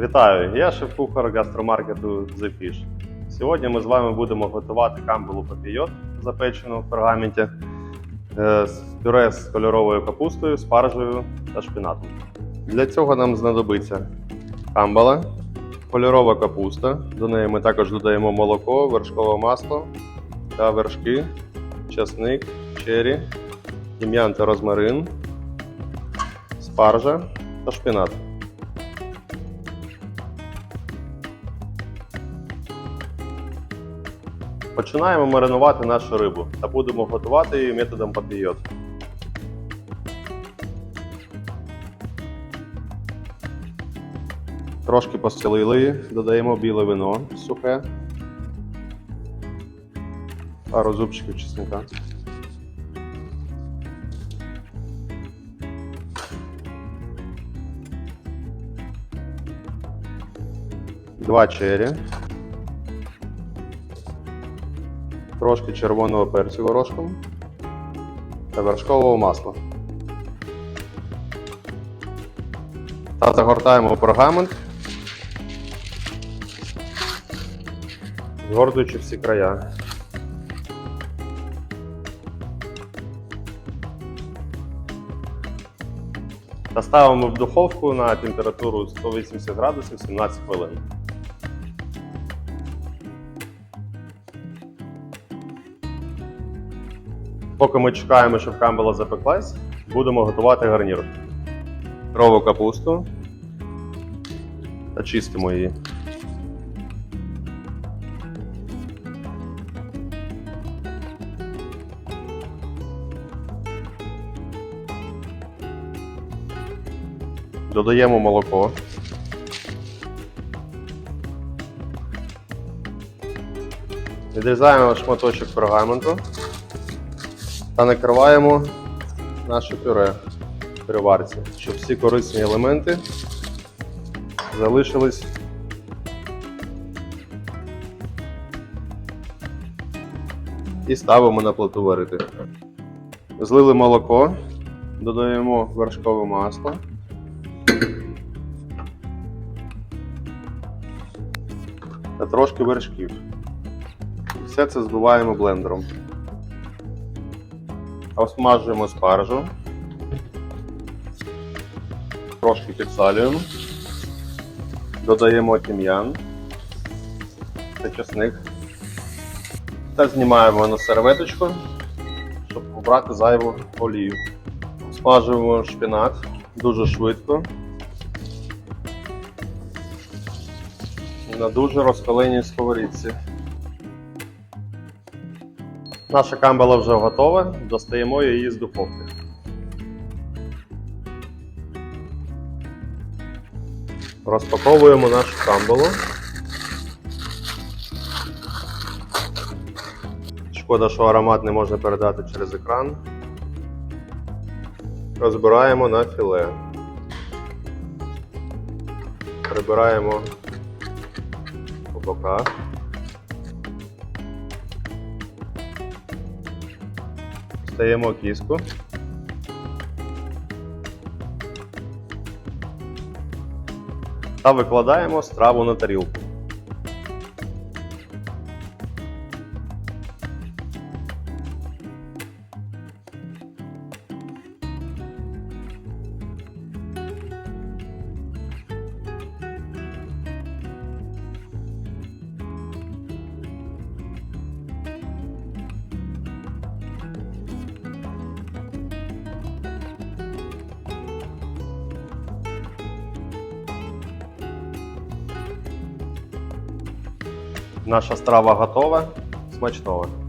Вітаю! Я шеф-кухар гастромаркету Fish. Сьогодні ми з вами будемо готувати камбалу папійот, запечену в пергаменті, е, з пюре з кольоровою капустою, спаржею та шпинатом. Для цього нам знадобиться камбала, кольорова капуста. До неї ми також додаємо молоко, вершкове масло та вершки, часник, чері, тім'ян та розмарин, спаржа та шпинат. Починаємо маринувати нашу рибу та будемо готувати її методом папійот. Трошки постілили, додаємо біле вино сухе, пару зубчиків чесника. Два чері. Трошки червоного перцю горошком та вершкового масла. Та загортаємо у пергамент, згортуючи всі края. Та ставимо в духовку на температуру 180 градусів 17 хвилин. Поки ми чекаємо, щоб камбала запеклась, будемо готувати гарнір. Рову капусту та чистимо її. Додаємо молоко. Відрізаємо шматочок пергаменту та накриваємо наше пюре в переварці, щоб всі корисні елементи залишились. І ставимо на плиту варити. Злили молоко, додаємо вершкове масло. Та трошки вершків. Все це збиваємо блендером. Осмажуємо спаржу. Трошки підсалюємо. Додаємо тім'ян та чесник. Та знімаємо на серветочку, щоб обрати зайву олію. Смажуємо шпинат дуже швидко. На дуже розкаленій сковорідці. Наша камбала вже готова, достаємо її з духовки. Розпаковуємо нашу камбалу. Шкода, що аромат не можна передати через екран. Розбираємо на філе. Прибираємо по боках. Стаємо кіску. Та викладаємо страву на тарілку. Наша страва готова. Смачного!